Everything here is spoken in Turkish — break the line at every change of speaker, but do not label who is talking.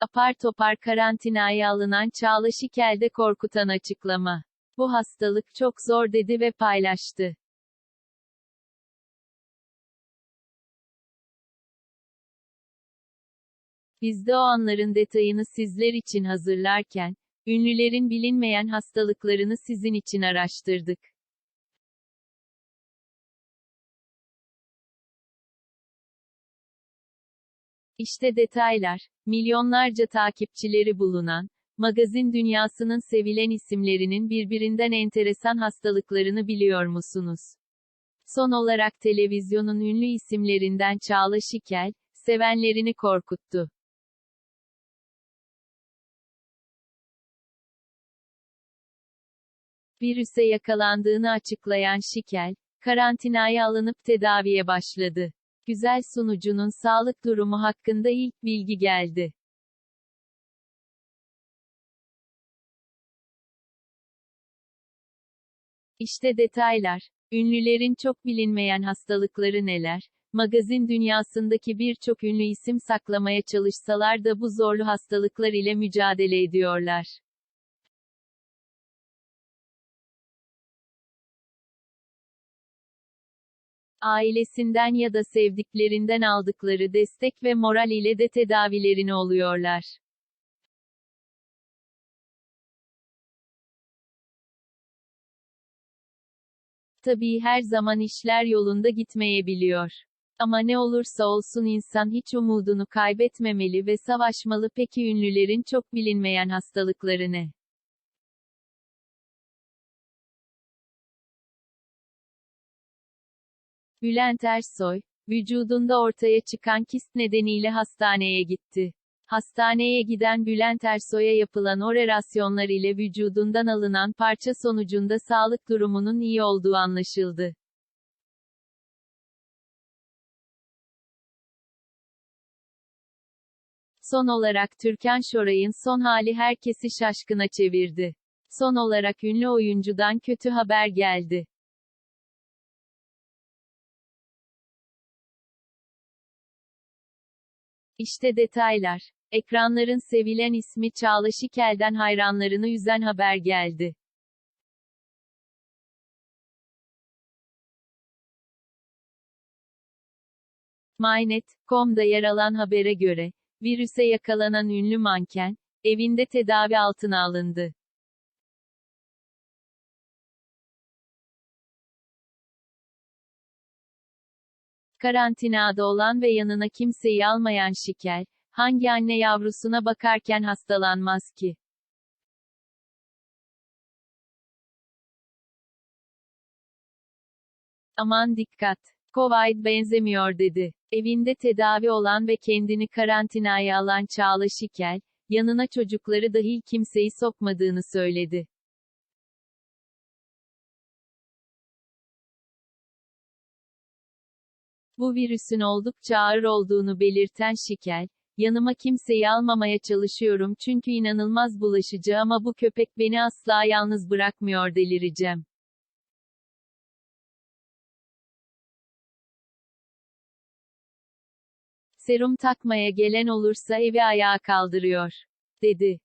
Apar topar karantinaya alınan Çağla Şikel'de korkutan açıklama. Bu hastalık çok zor dedi ve paylaştı. Biz de o anların detayını sizler için hazırlarken, ünlülerin bilinmeyen hastalıklarını sizin için araştırdık. İşte detaylar. Milyonlarca takipçileri bulunan, magazin dünyasının sevilen isimlerinin birbirinden enteresan hastalıklarını biliyor musunuz? Son olarak televizyonun ünlü isimlerinden Çağla Şikel, sevenlerini korkuttu. Virüse yakalandığını açıklayan Şikel, karantinaya alınıp tedaviye başladı. Güzel sunucunun sağlık durumu hakkında ilk bilgi geldi. İşte detaylar. Ünlülerin çok bilinmeyen hastalıkları neler? Magazin dünyasındaki birçok ünlü isim saklamaya çalışsalar da bu zorlu hastalıklar ile mücadele ediyorlar. Ailesinden ya da sevdiklerinden aldıkları destek ve moral ile de tedavilerini oluyorlar. Tabii her zaman işler yolunda gitmeyebiliyor. Ama ne olursa olsun insan hiç umudunu kaybetmemeli ve savaşmalı. Peki ünlülerin çok bilinmeyen hastalıkları ne? Bülent Ersoy, vücudunda ortaya çıkan kist nedeniyle hastaneye gitti. Hastaneye giden Bülent Ersoy'a yapılan orerasyonlar ile vücudundan alınan parça sonucunda sağlık durumunun iyi olduğu anlaşıldı. Son olarak Türkan Şoray'ın son hali herkesi şaşkına çevirdi. Son olarak ünlü oyuncudan kötü haber geldi. İşte detaylar. Ekranların sevilen ismi Çağla Şikel'den hayranlarını üzen haber geldi. MyNet.com'da yer alan habere göre, virüse yakalanan ünlü manken, evinde tedavi altına alındı. Karantinada olan ve yanına kimseyi almayan Şikel, hangi anne yavrusuna bakarken hastalanmaz ki? Aman dikkat! Covid benzemiyor dedi. Evinde tedavi olan ve kendini karantinaya alan Çağla Şikel, yanına çocukları dahil kimseyi sokmadığını söyledi. Bu virüsün oldukça ağır olduğunu belirten Şikel, yanıma kimseyi almamaya çalışıyorum çünkü inanılmaz bulaşıcı ama bu köpek beni asla yalnız bırakmıyor delireceğim. Serum takmaya gelen olursa evi ayağa kaldırıyor, dedi.